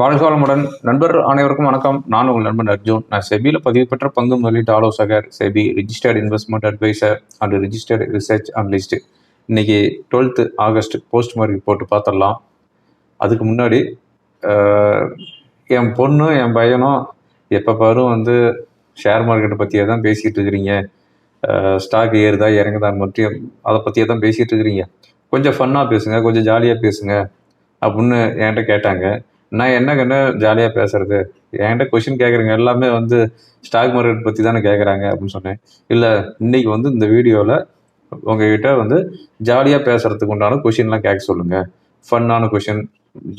வாழ்க வளமுடன் நண்பர் அனைவருக்கும் வணக்கம். நான் உங்கள் நண்பன் அர்ஜுன். நான் செபியில் பதிவு பெற்ற பங்கு முதலீட்டு ஆலோசகர் SEBI registered investment adviser and registered research analyst இன்னைக்கு டுவெல்த்து ஆகஸ்ட் போஸ்ட் மார்க்கெட் போட்டு பார்த்துடலாம். அதுக்கு முன்னாடி என் பொண்ணு என் பையனும் எப்போ பாரும் வந்து ஷேர் மார்க்கெட்டை பற்றியே தான் பேசிகிட்டு இருக்கிறீங்க. ஸ்டாக் ஏறுதா இறங்குதான்னு மற்றும் அதை பற்றியே தான் பேசிகிட்டு இருக்கிறீங்க. கொஞ்சம் ஃபன்னாக பேசுங்க கொஞ்சம் ஜாலியாக பேசுங்க அப்படின்னு என்கிட்ட கேட்டாங்க. நான் என்ன கண்ணு ஜாலியாக பேசுறது? என்கிட்ட கொஷின் கேட்குறீங்க எல்லாமே வந்து ஸ்டாக் மார்க்கெட் பற்றி தானே கேட்குறாங்க அப்படின்னு சொன்னேன். இல்லை இன்னைக்கு வந்து இந்த வீடியோவில் உங்ககிட்ட வந்து ஜாலியாக பேசுறதுக்கு உண்டான கொஷின்லாம் கேட்க சொல்லுங்கள் ஃபன்னான கொஷின்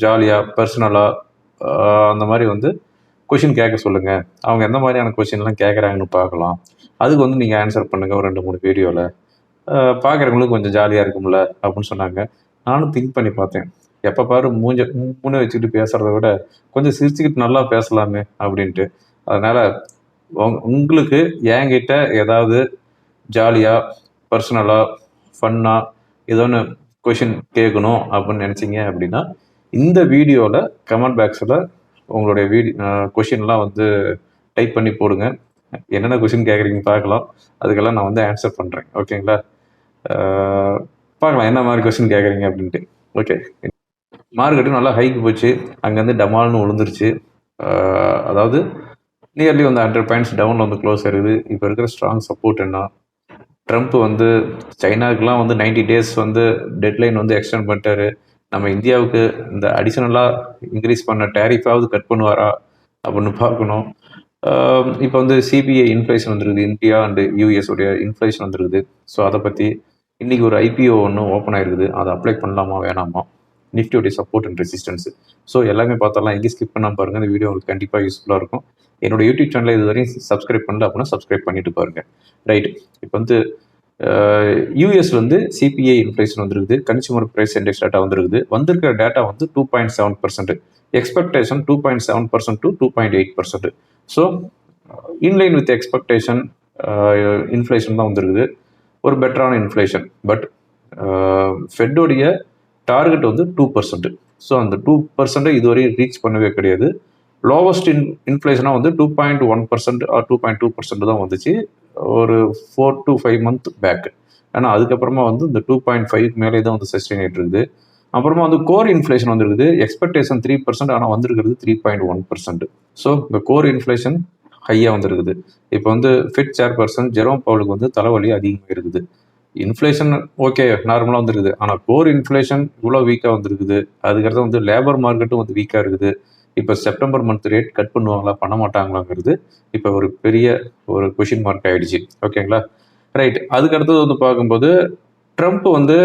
ஜாலியாக பர்சனலாக அந்த மாதிரி வந்து கொஷின் கேட்க சொல்லுங்கள் அவங்க எந்த மாதிரியான கொஷின்லாம் கேட்குறாங்கன்னு பார்க்கலாம். அதுக்கு வந்து நீங்கள் ஆன்சர் பண்ணுங்கள் ஒரு ரெண்டு மூணு வீடியோவில் பார்க்குறவங்களுக்கு கொஞ்சம் ஜாலியாக இருக்கும்ல அப்படின்னு சொன்னாங்க. நானும் திங்க் பண்ணி பார்த்தேன். எப்போ பாரு மூஞ்ச மூணு வச்சுக்கிட்டு பேசுகிறத விட கொஞ்சம் சிரிச்சுக்கிட்டு நல்லா பேசலாமே அப்படின்ட்டு. அதனால் உங்களுக்கு என்கிட்ட ஏதாவது ஜாலியாக பர்சனலாக ஃபன்னாக ஏதோ ஒன்று கொஷின் கேட்கணும் அப்படின்னு நினச்சிங்க அப்படின்னா இந்த வீடியோவில் கமெண்ட் பாக்ஸில் உங்களுடைய வீடியோ கொஷின்லாம் வந்து டைப் பண்ணி போடுங்க. என்னென்ன கொஷின் கேட்குறீங்கன்னு பார்க்கலாம். அதுக்கெல்லாம் நான் வந்து ஆன்சர் பண்ணுறேன் ஓகேங்களா பார்க்கலாம் என்ன மாதிரி கொஷின் கேட்குறீங்க அப்படின்ட்டு. ஓகே மார்க்கெட்டும் நல்லா ஹைக்கு போச்சு. அங்கேருந்து டமால்னு விழுந்துருச்சு அதாவது நியர்லி வந்து ஹண்ட்ரட் பாயிண்ட்ஸ் டவுனில் வந்து க்ளோஸ் ஆயிருக்குது. இப்போ இருக்கிற ஸ்ட்ராங் சப்போர்ட் என்ன? ட்ரம்ப் வந்து சைனாவுக்குலாம் வந்து 90 டேஸ் வந்து டெட்லைன் வந்து எக்ஸ்டெண்ட் பண்ணிட்டாரு. நம்ம இந்தியாவுக்கு இந்த அடிஷனலாக இன்க்ரீஸ் பண்ண டேரிஃபாவது கட் பண்ணுவாரா அப்படின்னு பார்க்கணும். இப்போ வந்து சிபிஐ இன்ஃப்ளேஷன் வந்துருக்குது. இந்தியா அண்டு யூஎஸ் உடைய இன்ஃப்ளேஷன் வந்துருக்குது. ஸோ அதை பற்றி இன்றைக்கி ஒரு ஐபிஓ ஒன்று ஓப்பன் ஆயிருக்குது. அதை அப்ளை பண்ணலாமா வேணாமா? நிஃப்டியோடைய சப்போர்ட் அண்ட் ரெசிஸ்டன்ஸ் ஸோ எல்லாமே பார்த்தாலாம் எங்கேயும் ஸ்கிப் பண்ணாம பாருங்கள் இந்த வீடியோ உங்களுக்கு கண்டிப்பாக யூஸ்ஃபுல்லாக இருக்கும். என்னோட யூடியூப் சேனலில் இது வரையும் சப்ஸ்கிரைப் பண்ணல அப்படின்னா சப்ஸ்கிரைப் பண்ணிட்டு பாருங்க. ரைட் இப்போ வந்து யூஎஸ் வந்து சிபிஐ இன்ஃப்ளேஷன் வந்துருக்குது. கன்சியூமர் பிரைஸ் இண்டெக்ஸ் டேட்டா வந்துருக்குது. வந்திருக்கிற டேட்டா வந்து two point seven percent expectation two point seven percent to two point eight percent so in line with expectation inflation தான் வந்திருக்குது. ஒரு பெட்டரான இன்ஃப்ளேஷன் பட் ஃபெட்டோடைய டார்கெட் வந்து டூ பர்சன்ட் ஸோ அந்த டூ பர்சன்ட்டை இதுவரையும் ரீச் பண்ணவே கிடையாது. லோவஸ்ட் இன் இன்ஃப்ளேஷனாக வந்து two point one percent or two point two percent தான் வந்துச்சு. ஒரு four to five month back ஆனால் அதுக்கப்புறமா வந்து இந்த டூ பாயிண்ட் ஃபைவ் மேலே தான் வந்து சஸ்டெயின் ஆகிட்டு இருக்குது. அப்புறமா வந்து கோர் இன்ஃப்ளேஷன் வந்துருக்குது. எக்ஸ்பெக்டேஷன் த்ரீ பர்சன்ட் ஆனால் வந்திருக்கிறது three point one percent so இந்த கோர் இன்ஃப்ளேஷன் ஹையாக வந்திருக்குது. இப்போ வந்து ஃபிட் சேர் பர்சன் ஜெரோம் பவுலுக்கு வந்து தலைவலி அதிகமாக இருக்குது இன்ஃப்ளேஷன் ஓகே நார்மலாக வந்துருக்குது. ஆனால் கோர் இன்ஃப்ளேஷன் இவ்வளோ வீக்காக வந்துருக்குது. அதுக்கடுத்து வந்து லேபர் மார்க்கெட்டும் வந்து வீக்காக இருக்குது. இப்போ செப்டம்பர் மந்த் ரேட் கட் பண்ணுவாங்களா பண்ண மாட்டாங்களாங்கிறது இப்போ ஒரு பெரிய ஒரு கொஷின் மார்க் ஆகிடுச்சு ஓகேங்களா ரைட் அதுக்கடுத்தது வந்து பார்க்கும்போது ட்ரம்ப் வந்து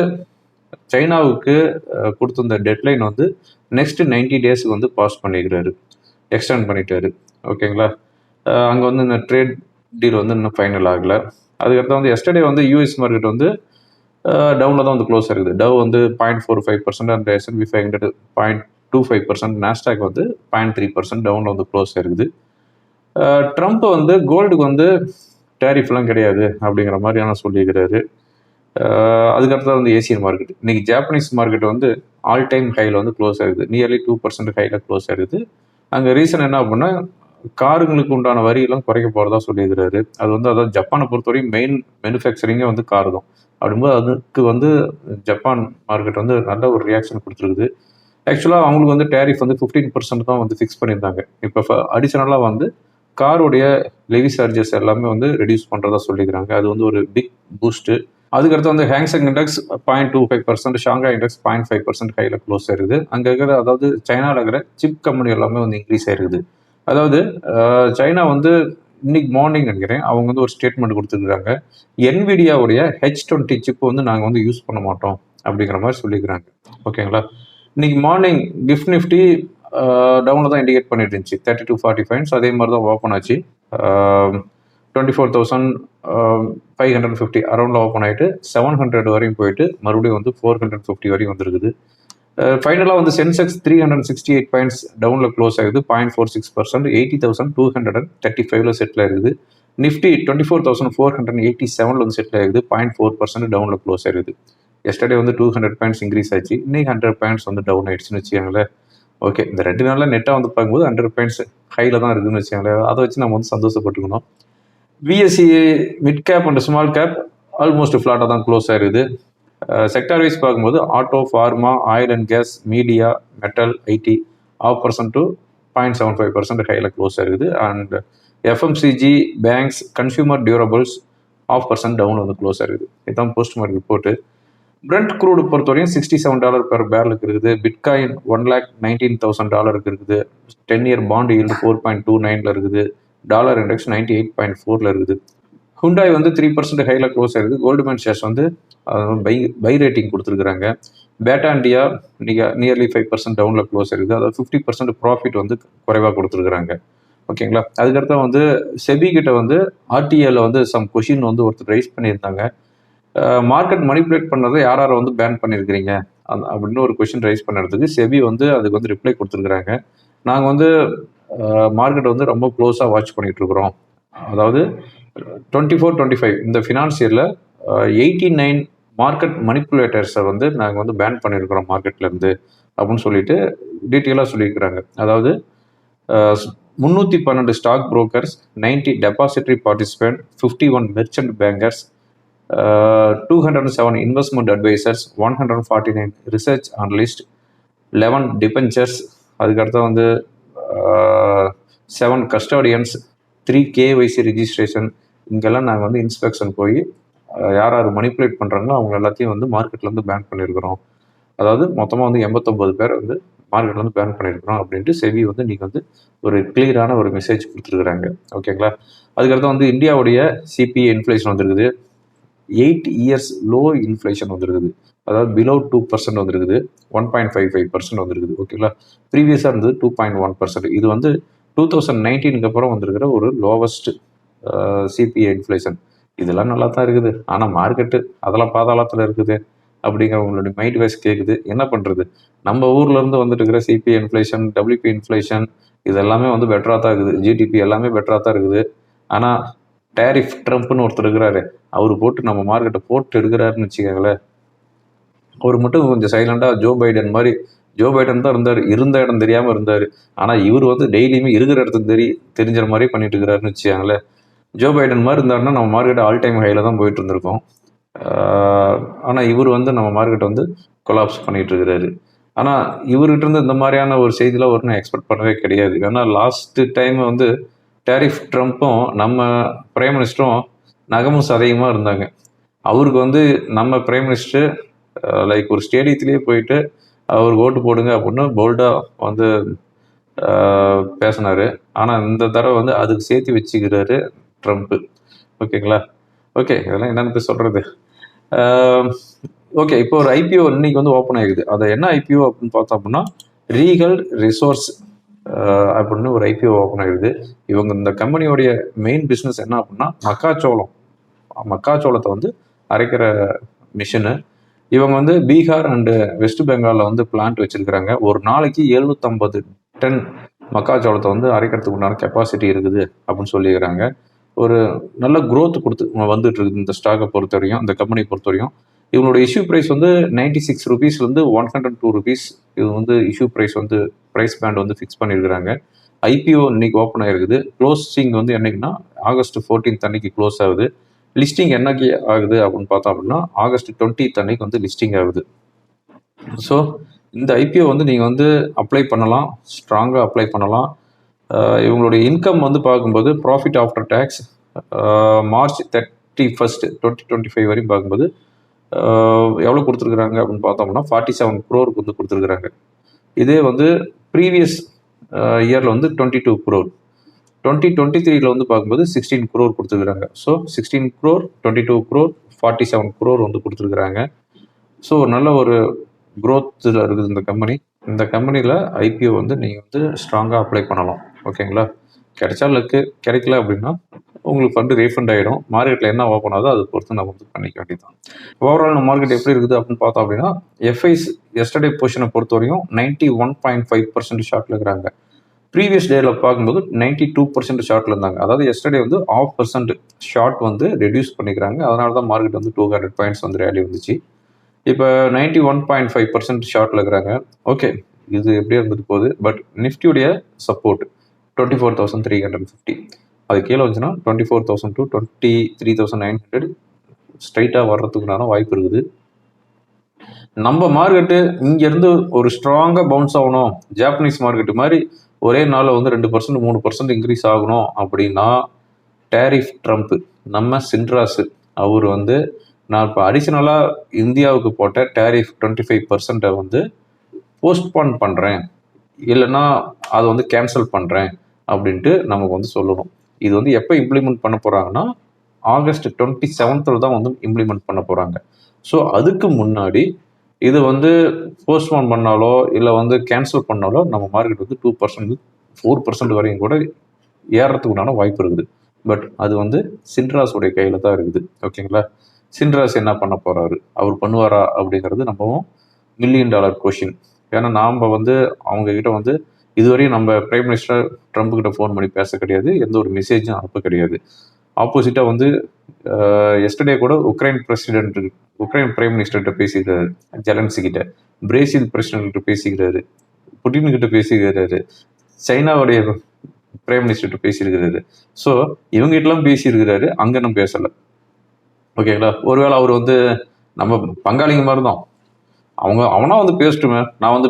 சைனாவுக்கு கொடுத்துருந்த டெட்லைன் வந்து நெக்ஸ்ட் 90 டேஸ்க்கு வந்து பாஸ் பண்ணிக்கிறாரு. எக்ஸ்டெண்ட் பண்ணிட்டாரு. ஓகேங்களா அங்கே வந்து இந்த ட்ரேட் டீல் வந்து இன்னும் ஃபைனல் ஆகலை. அதுக்கடுத்து வந்து எஸ்டர்டே வந்து யூஎஸ் மார்க்கெட் வந்து டவுனில் தான் வந்து க்ளோஸ் ஆகிருக்குது டவ் வந்து point four five percent and S and P five hundred point two five percent Nasdaq வந்து பாயிண்ட் த்ரீ பர்சன்ட் டவுனில் வந்து க்ளோஸ் ஆயிருக்குது ட்ரம்ப் வந்து கோல்டுக்கு வந்து டேரிஃப்லாம் கிடையாது அப்படிங்கிற மாதிரியான சொல்லியிருக்கிறாரு. அஹ் அதுக்கடுத்தது வந்து ஏசியன் மார்க்கெட் இன்றைக்கி ஜாப்பனீஸ் மார்க்கெட் வந்து ஆல் டைம் ஹையில் வந்து க்ளோஸ் ஆகுது. நியர்லி டூ பர்சன்ட் ஹையில் க்ளோஸ் ஆகுது. அங்கே ரீசன் என்ன அப்படின்னா காருங்களுக்கு உண்டான வரியெல்லாம் குறைக்க போகிறதா சொல்லியிருக்கிறாரு. அது வந்து அதாவது ஜப்பானை பொறுத்தவரையும் மெயின் மேனுஃபேக்சரிங்கே வந்து கார் தான். அப்படிங்கும்போது அதுக்கு வந்து ஜப்பான் மார்க்கெட் வந்து நல்ல ஒரு ரியாக்ஷன் கொடுத்துருக்குது. ஆக்சுவலாக அவங்களுக்கு வந்து டேரிஃப் வந்து ஃபிஃப்டீன் பர்சன்ட் தான் வந்து ஃபிக்ஸ் பண்ணியிருந்தாங்க. இப்போ அடிஷனலாக வந்து காருடைய லெவி சார்ஜஸ் எல்லாமே வந்து ரெடியூஸ் பண்ணுறதா சொல்லிக்கிறாங்க அது வந்து ஒரு பிக் பூஸ்ட்டு அதுக்கடுத்து வந்து Hang Seng index point two five percent Shanghai index point five percent கையில் க்ளோஸ் ஆயிருது அங்கே இருக்கிற அதாவது சைனாவில் இருக்கிற சிப் கம்பெனி எல்லாமே வந்து இன்க்ரீஸ் ஆயிருக்குது. அதாவது சைனா வந்து இன்னைக்கு மார்னிங் நினைக்கிறேன். அவங்க வந்து ஒரு ஸ்டேட்மெண்ட் கொடுத்துருக்காங்க. என்விடியாவுடைய ஹெச் டுவெண்ட்டி சிப் வந்து நாங்கள் வந்து யூஸ் பண்ண மாட்டோம் அப்படிங்கிற மாதிரி சொல்லிக்கிறாங்க. ஓகேங்களா இன்னைக்கு மார்னிங் கிஃப்ட் நிஃப்டி டவுனில் தான் இண்டிகேட் பண்ணிட்டு இருந்துச்சு. தேர்ட்டி டூ ஃபார்ட்டி ஃபைவ்ஸ் அதே மாதிரி தான் ஓப்பன் ஆச்சு. Twenty four thousand five hundred fifty அரௌண்டில் open ஆகிட்டு செவன் ஹண்ட்ரட் வரையும் போயிட்டு மறுபடியும் வந்து ஃபோர் ஹண்ட்ரட் ஃபிஃப்டி வரையும் வந்திருக்குது. ஃபைனலாக வந்து Sensex three hundred sixty eight points டவுனில் க்ளோஸ் ஆகுது. Point four six percent eighty thousand two hundred and thirty ஃபைவ்ல செட்டில் ஆகுது. Nifty twenty four thousand four hundred eighty செவனில் வந்து செட்டில் ஆகுது. பாயிண்ட் ஃபோர் பர்சன்ட் டவுனில் க்ளோஸ் ஆகுது. எஸ்டர்டே வந்து டூ ஹண்ட்ரட் பாயிண்ட்ஸ் இன்க்ரீஸ் ஆச்சு. இன்னைக்கு ஹண்ட்ரட் பாயிண்ட்ஸ் வந்து டவுன் ஆயிடுச்சுன்னு வச்சுக்காங்களேன். ஓகே இந்த ரெண்டு நாளில் நெட்டாக வந்து பார்க்கும்போது ஹண்ட்ரட் பாயிண்ட்ஸ் ஹையில் தான் இருக்குதுன்னு வச்சுக்கோங்களேன். அதை வச்சு நம்ம வந்து சந்தோஷப்பட்டுக்கணும். BSE mid cap and small cap almost ஃப்ளாட்டாக தான் க்ளோஸ் ஆயிருது செக்டார் வைஸ் பார்க்கும்போது auto pharma oil and gas media metal IT half percent to point seven five percent ஹையில் க்ளோஸ் ஆகுது. And FMCG banks consumer durables half percent down வந்து close ஆகுது. இதுதான் post market report Brent crude பொறுத்தவரையும் sixty seven dollar per பேரலுக்கு இருக்குது. Bitcoin one lakh nineteen thousand டாலருக்கு இருக்குது. Ten year bond yield four point two நைனில் இருக்குது. Dollar index ninety eight point ஃபோரில் இருக்குது. ஹுண்டாய் வந்து த்ரீ பர்சன்ட் ஹையில் க்ளோஸ் ஆயிருக்கு கோல்டுமேன் ஷேர்ஸ் வந்து பை பை ரேட்டிங் கொடுத்துருக்குறாங்க. பேட்டா இண்டியா நீங்கள் நியர்லி ஃபைவ் பர்சன்ட் டவுனில் க்ளோஸ் ஆயிருக்குது அதாவது ஃபிஃப்டி பர்சன்ட் ப்ராஃபிட் வந்து குறைவாக கொடுத்துருக்குறாங்க. ஓகேங்களா? அதுக்கடுத்து வந்து செபி கிட்ட வந்து ஆர்டிஏல வந்து சம் கொஷின் வந்து ஒருத்தர் ரைஸ் பண்ணியிருந்தாங்க. மார்க்கெட் மணிப்புலேட் பண்ணதை யார் யார் வந்து பேன் பண்ணியிருக்கிறீங்க? அந்த அப்படின்னு ஒரு கொஷின் ரைஸ் பண்ணுறதுக்கு செபி வந்து அதுக்கு வந்து ரிப்ளை கொடுத்துருக்குறாங்க. நாங்கள் வந்து மார்க்கெட் வந்து ரொம்ப க்ளோஸாக வாட்ச் பண்ணிகிட்ருக்குறோம் அதாவது டுவெண்ட்டி ஃபோர் டுவெண்ட்டி ஃபைவ் இந்த ஃபினான்ஸ் இயரில் எயிட்டி நைன் மார்க்கெட் மணிப்புலேட்டர்ஸை வந்து நாங்கள் வந்து பேன் பண்ணியிருக்கிறோம் மார்க்கெட்லேருந்து அப்படின்னு சொல்லிட்டு டீட்டெயிலாக சொல்லியிருக்கிறாங்க. அதாவது முந்நூற்றி பன்னெண்டு stock brokers ninety depository participant fifty one merchant bankers two hundred seven investment advisers one hundred forty nine research analyst eleven debentures அதுக்கடுத்து வந்து seven custodians three KYC registration இங்கெல்லாம் நாங்கள் வந்து இன்ஸ்பெக்ஷன் போய் யார் யார் மணிப்புலேட் பண்ணுறாங்களோ அவங்க எல்லாத்தையும் வந்து மார்க்கெட்லேருந்து பேன் பண்ணியிருக்கிறோம் அதாவது மொத்தமாக வந்து எண்பத்தொம்பது பேர் வந்து மார்க்கெட்லேருந்து பேன் பண்ணியிருக்கிறோம் அப்படின்ட்டு செவி வந்து நீங்கள் வந்து ஒரு கிளியரான ஒரு மெசேஜ் கொடுத்துருக்குறாங்க. ஓகேங்களா அதுக்கடுத்து வந்து இந்தியாவுடைய சிபிஐ இன்ஃப்ளேஷன் வந்திருக்குது. எயிட் இயர்ஸ் லோ இன்ஃப்ளேஷன் வந்திருக்குது. அதாவது பிலோ டூ பர்சன்ட் வந்திருக்குது. One point five five percent வந்திருக்குது. ஓகேங்களா ப்ரீவியஸாக இருந்தது டூ பாயிண்ட் ஒன் பர்சன்ட் இது வந்து டூ தௌசண்ட் நைன்டீனுக்கு அப்புறம் வந்திருக்கிற ஒரு லோவஸ்ட் சிபிஐ இன்ஃப்ளேஷன் இதெல்லாம் நல்லா தான் இருக்குது. ஆனால் மார்க்கெட்டு அதெல்லாம் பாதாளத்தில் இருக்குது. அப்படிங்கிற உங்களுடைய மைண்ட் வைஸ் கேட்குது என்ன பண்ணுறது நம்ம ஊர்லேருந்து வந்துட்டு இருக்கிற சிபிஐ இன்ஃப்ளேஷன் டபிள்யூபி இன்ஃப்ளேஷன் இதெல்லாமே வந்து பெட்டராக தான் இருக்குது. ஜிடிபி எல்லாமே பெட்டராக தான் இருக்குது. ஆனால் டேரிஃப் ட்ரம்ப்னு ஒருத்தர் இருக்கிறாரு. அவர் போட்டு நம்ம மார்க்கெட்டை போட்டு எடுக்கிறாருன்னு வச்சுக்கோங்களேன். அவர் மட்டும் கொஞ்சம் சைலண்டாக ஜோ பைடன் மாதிரி ஜோ பைடன் தான் இருந்தார். இருந்த இடம் தெரியாமல் இருந்தார். ஆனால் இவர் வந்து டெய்லியுமே இருக்கிற இடத்துக்கு தெரி தெரிஞ்சிற மாதிரி பண்ணிட்டு இருக்கிறாருன்னு வச்சுக்கோங்களேன். ஜோ பைடன் மாதிரி இருந்தாருன்னா நம்ம மார்க்கெட் ஆல் டைம் ஹையில் தான் போயிட்டு இருந்திருக்கோம். ஆனால் இவர் வந்து நம்ம மார்க்கெட்டை வந்து கொலாப்ஸ் பண்ணிட்டு இருக்கிறாரு. ஆனால் இவர்கிட்ட இருந்து இந்த மாதிரியான ஒரு செய்திலாம் ஒரு நான் எக்ஸ்பெக்ட் பண்ணவே கிடையாது. ஏன்னா லாஸ்ட் டைம் வந்து டேரிஃப் ட்ரம்ப்பும் நம்ம பிரைம் மினிஸ்டரும் நகமும் சதையுமாக இருந்தாங்க. அவருக்கு வந்து நம்ம பிரைம் மினிஸ்டர் லைக் ஒரு ஸ்டேடியத்திலேயே போயிட்டு அவருக்கு ஓட்டு போடுங்க அப்படின்னு போல்டாக வந்து பேசினார். ஆனால் இந்த தடவை வந்து அதுக்கு சேர்த்து வச்சுக்கிறாரு ட்ரம்ப்பு ஓகேங்களா ஓகே இதெல்லாம் என்னென்னு போய் சொல்கிறது ஓகே இப்போ ஒரு ஐபிஓ இன்னைக்கு வந்து ஓப்பன் ஆகிருக்குது அதை என்ன ஐபிஓ அப்படின்னு பார்த்தோம் அப்படின்னா ரீகல் ரிசோர்ஸ் அப்படின்னு ஒரு ஐபிஓ ஓப்பன் ஆகிருக்குது இவங்க இந்த கம்பெனியோடைய மெயின் பிஸ்னஸ் என்ன அப்படின்னா மக்காச்சோளம். மக்காச்சோளத்தை வந்து அரைக்கிற மிஷினு இவங்க வந்து பீகார் அண்டு வெஸ்ட் பெங்காலில் வந்து பிளான்ட் வச்சிருக்கிறாங்க. ஒரு நாளைக்கு எழுநூத்தம்பது டன் மக்காச்சோளத்தை வந்து அரைக்கிறதுக்கு உண்டான கெப்பாசிட்டி இருக்குது அப்படின்னு சொல்லிக்கிறாங்க ஒரு நல்ல க்ரோத் கொடுத்து வந்துட்டு இருக்குது இந்த ஸ்டாக்கை பொறுத்தவரையும் இந்த கம்பெனி பொறுத்தவரையும். இவங்களோட இஷ்யூ ப்ரைஸ் வந்து நைன்டி சிக்ஸ் ருபீஸ்லேருந்து ஒன் ஹண்ட்ரட் டூ ருபீஸ் இது வந்து இஷ்யூ ப்ரைஸ் வந்து ப்ரைஸ் பேண்ட் வந்து ஃபிக்ஸ் பண்ணியிருக்கிறாங்க ஐபிஓ இன்னைக்கு ஓப்பன் ஆகிருக்குது க்ளோசிங் வந்து என்னைக்குன்னா ஆகஸ்ட் 14th அன்னைக்கு க்ளோஸ் ஆகுது. லிஸ்டிங் என்னைக்கு ஆகுது அப்படின்னு பார்த்தோம் அப்படின்னா ஆகஸ்ட் டுவெண்ட்டித் அன்னைக்கு வந்து லிஸ்டிங் ஆகுது. ஸோ இந்த ஐபிஓ வந்து நீங்கள் வந்து அப்ளை பண்ணலாம். ஸ்ட்ராங்காக அப்ளை பண்ணலாம். இவங்களுடைய இன்கம் வந்து பார்க்கும்போது profit after tax March thirty first twenty twenty five வரையும் பார்க்கும்போது எவ்வளோ கொடுத்துருக்குறாங்க அப்படின்னு பார்த்தோம்னா ஃபார்ட்டி செவன் குரோருக்கு வந்து கொடுத்துருக்குறாங்க. இதே வந்து ப்ரீவியஸ் இயரில் வந்து twenty two crore twenty twenty த்ரீல வந்து பார்க்கும்போது சிக்ஸ்டீன் க்ரோர் கொடுத்துருக்குறாங்க. So sixteen crore twenty two crore forty seven crore வந்து கொடுத்துருக்குறாங்க. ஸோ நல்ல ஒரு க்ரோத்தில் இருக்குது இந்த கம்பெனி இந்த கம்பெனியில் ஐபிஓ வந்து நீங்கள் வந்து ஸ்ட்ராங்காக அப்ளை பண்ணலாம். ஓகேங்களா கிடைச்சா லக்கு கிடைக்கல அப்படின்னா உங்களுக்கு ஃபண்டு ரீஃபண்ட் ஆகிடும் மார்க்கெட்டில் என்ன ஓப்பன் ஆகுதோ அதை பொறுத்து நம்ம வந்து பண்ணிக்க வேண்டியதான் ஓவரால் நம்ம மார்க்கெட் எப்படி இருக்குது அப்படின்னு பார்த்தோம் அப்படின்னா எஃப்ஐஸ் எஸ்டர்டே பொசிஷனை பொறுத்த வரையும் ninety one point five percent ஷார்ட்டில் இருக்கிறாங்க. ப்ரீவியஸ் டேல பார்க்கும்போது நைன்ட்டி டூ பர்சன்ட் ஷார்ட்டில் இருந்தாங்க. அதாவது எஸ்டர்டே வந்து ஆஃப் பர்சன்ட் ஷார்ட் வந்து ரெடியூஸ் பண்ணிக்கிறாங்க. அதனால தான் மார்க்கெட் வந்து டூ ஹண்ட்ரட் பாயிண்ட்ஸ் வந்து ரேலி வந்துச்சு. இப்போ ninety one point five percent ஷார்ட்டில் இருக்கிறாங்க. ஓகே இது எப்படியே இருந்துட்டு போகுது? But நிஃப்டியுடைய support twenty four thousand three hundred fifty அது கீழே வந்துச்சுன்னா twenty four thousand to twenty three thousand nine hundred ஸ்ட்ரைட்டாக வர்றதுக்குனான வாய்ப்பு இருக்குது. நம்ம மார்க்கெட்டு இங்கேருந்து ஒரு ஸ்ட்ராங்காக பவுன்ஸ் ஆகணும். ஜாப்பனீஸ் மார்க்கெட்டு மாதிரி ஒரே நாளில் வந்து ரெண்டு பர்சன்ட் மூணு பர்சன்ட் இன்க்ரீஸ் ஆகணும் அப்படின்னா டேரிஃப் ட்ரம்ப் நம்ம சின்ட்ராஸு அவர் வந்து நான் இப்போ அடிஷ்னலாக இந்தியாவுக்கு போட்ட டேரிஃப் டுவெண்ட்டி ஃபைவ் பர்சன்ட்டை வந்து போஸ்ட்போன் பண்ணுறேன் இல்லைன்னா அதை வந்து கேன்சல் பண்ணுறேன் அப்படின்ட்டு நமக்கு வந்து சொல்லணும். இது வந்து எப்போ இம்ப்ளிமெண்ட் பண்ண போகிறாங்கன்னா ஆகஸ்ட் டுவெண்ட்டி செவன்த்தில் தான் வந்து இம்ப்ளிமெண்ட் பண்ண போகிறாங்க ஸோ அதுக்கு முன்னாடி இது வந்து போஸ்ட்போன் பண்ணாலோ இல்லை வந்து கேன்சல் பண்ணாலோ நம்ம மார்க்கெட் வந்து டூ பர்சன்ட் ஃபோர் பர்சன்ட் வரையும் கூட ஏறத்துக்கு உண்டான வாய்ப்பு இருக்குது. பட் அது வந்து சின்ராஸுடைய கையில் தான் இருக்குது. ஓகேங்களா சின்ராஸ் என்ன பண்ண போகிறாரு அவர் பண்ணுவாரா அப்படிங்கிறது நம்மவும் மில்லியன் டாலர் கொஷின் ஏன்னா நாம் வந்து அவங்கக்கிட்ட வந்து இதுவரையும் நம்ம பிரைம் மினிஸ்டர் ட்ரம்ப் கிட்ட ஃபோன் பண்ணி பேச கிடையாது. எந்த ஒரு மெசேஜும் அனுப்ப கிடையாது. ஆப்போசிட்டாக வந்து எஸ்டர்டே கூட உக்ரைன் பிரசிடென்ட் உக்ரைன் பிரைம் மினிஸ்டர்கிட்ட பேசிக்கிறாரு ஜெலன்சி கிட்ட. பிரேசில் பிரசிடென்ட்கிட்ட பேசிக்கிறாரு புட்டின் கிட்ட பேசிக்கிறாரு சைனாவுடைய பிரைம் மினிஸ்டர்கிட்ட பேசியிருக்கிறாரு ஸோ இவங்ககிட்டலாம் பேசியிருக்கிறாரு அங்கே நம்ம பேசலை. ஓகேங்களா ஒருவேளை அவர் வந்து நம்ம பங்காளிங்க மாதிரி தான் அவங்க அவனா வந்து பேசட்டுமே. நான் வந்து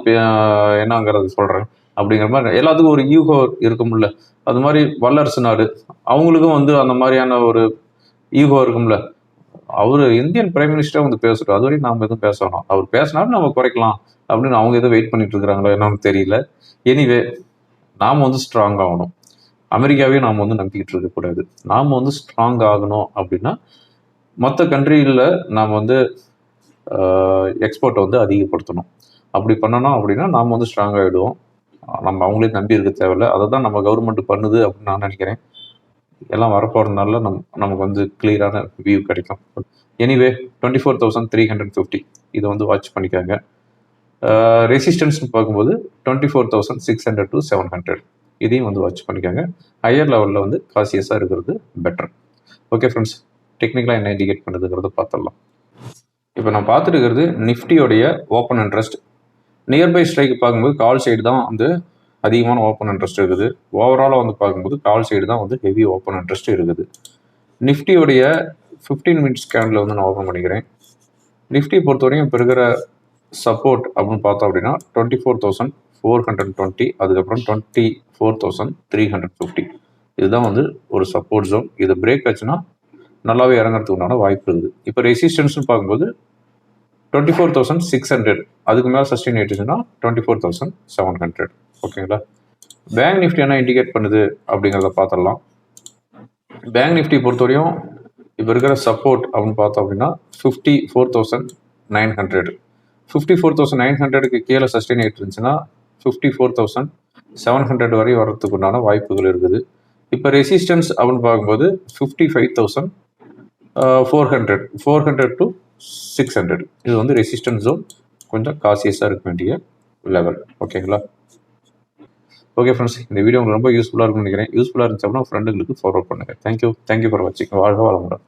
என்னங்கிறது சொல்கிறேன் அப்படிங்கிற மாதிரி எல்லாத்துக்கும் ஒரு ஈகோ இருக்கும்ல. அது மாதிரி வல்லரசு நாடு. அவங்களுக்கும் வந்து அந்த மாதிரியான ஒரு ஈகோ இருக்கும்ல. அவர் இந்தியன் பிரைம் மினிஸ்டராக வந்து பேசுகிறோம் அது வரைக்கும் நாம் எதுவும் பேசணும் அவர் பேசினாலும் நம்ம குறைக்கலாம் அப்படின்னு அவங்க எதுவும் வெயிட் பண்ணிட்டு இருக்கிறாங்களோ என்னன்னு தெரியல. எனிவே நாம் வந்து ஸ்ட்ராங் ஆகணும். அமெரிக்காவையும் நாம் வந்து நம்பிக்கிட்டு இருக்கக்கூடாது நாம் வந்து ஸ்ட்ராங் ஆகணும் அப்படின்னா மற்ற கண்ட்ரியில் நாம் வந்து எக்ஸ்போர்ட்டை வந்து அதிகப்படுத்தணும். அப்படி பண்ணணும் அப்படின்னா நாம் வந்து ஸ்ட்ராங் ஆகிடுவோம் நம்ம அவங்களையும் நம்பி இருக்க தேவையில்ல. அதை தான் நம்ம கவர்மெண்ட் பண்ணுது அப்படின்னு நான் நினைக்கிறேன். எல்லாம் வரப்போகிறதுனால நம் நமக்கு வந்து கிளியரான வியூ கிடைக்கும். Anyway twenty four thousand three hundred fifty இதை வந்து வாட்ச் பண்ணிக்காங்க. ரெசிஸ்டன்ஸ்னு பார்க்கும்போது twenty four thousand six hundred to seven hundred இதையும் வந்து வாட்ச் பண்ணிக்காங்க. ஹையர் லெவலில் வந்து காசியஸாக இருக்கிறது பெட்டர் ஓகே ஃப்ரெண்ட்ஸ் டெக்னிக்கலாக என்ன இண்டிகேட் பண்ணுதுங்கிறத பார்த்துடலாம். இப்போ நான் பார்த்துட்டு இருக்கிறது நிஃப்டியோடைய ஓப்பன் இன்ட்ரெஸ்ட் நியர்பை ஸ்ட்ரைக் பார்க்கும்போது கால் சைடு தான் வந்து அதிகமான ஓப்பன் இன்ட்ரெஸ்ட் இருக்குது. ஓவராலாக வந்து பார்க்கும்போது கால் சைடு தான் வந்து ஹெவி ஓப்பன் இன்ட்ரெஸ்ட் இருக்குது. நிஃப்டியோடைய ஃபிஃப்டீன் மினிட்ஸ் ஸ்கேனில் வந்து நான் ஓப்பன் பண்ணிக்கிறேன். நிஃப்டி பொறுத்தவரையும் இப்போ இருக்கிற சப்போர்ட் அப்படின்னு பார்த்தோம் அப்படின்னா twenty four thousand four hundred twenty அதுக்கப்புறம் twenty four thousand three hundred fifty இதுதான் வந்து ஒரு சப்போர்ட் ஜோன் இது பிரேக் ஆச்சுன்னா நல்லாவே இறங்குறதுக்கு உண்டான வாய்ப்பு இருக்குது. இப்போ ரெசிஸ்டன்ஸ்னு பார்க்கும்போது twenty four thousand six hundred அதுக்கு மேலே சஸ்டெயின் ஆயிடுச்சுன்னா twenty four thousand seven hundred ஓகேங்களா பேங்க் நிஃப்டி என்ன இண்டிகேட் பண்ணுது அப்படிங்கிறத பார்த்துடலாம். பேங்க் நிஃப்டி பொறுத்தவரையும் இப்போ இருக்கிற சப்போர்ட் அப்படின்னு பார்த்தோம் அப்படின்னா fifty four thousand nine hundred fifty four thousand nine ஹண்ட்ரடுக்கு கீழே சஸ்டெயின் ஆகிட்டு இருந்துச்சுன்னா fifty four thousand seven hundred வரை வர்றதுக்குண்டான உண்டான வாய்ப்புகள் இருக்குது. இப்போ ரெசிஸ்டன்ஸ் அப்படின்னு பார்க்கும்போது fifty five thousand four hundred four hundred to six hundred இது வந்து ரெசிஸ்டன்ஸ் ஜோன் கொஞ்சம் காசியஸாக இருக்க வேண்டிய லெவல் ஓகேங்களா ஓகே ஃப்ரெண்ட்ஸ் இந்த வீடியோ உங்களுக்கு ரொம்ப யூஸ்ஃபுல்லாக இருக்கும்னு நினைக்கிறேன். யூஸ்ஃபுல்லாக இருந்துச்சு அப்படின்னா ஃப்ரெண்டுங்களுக்கு ஃபார்வர்ட் பண்ணுங்கள் thank you thank you for வாட்சிங் வாழ்க வளமுடன்.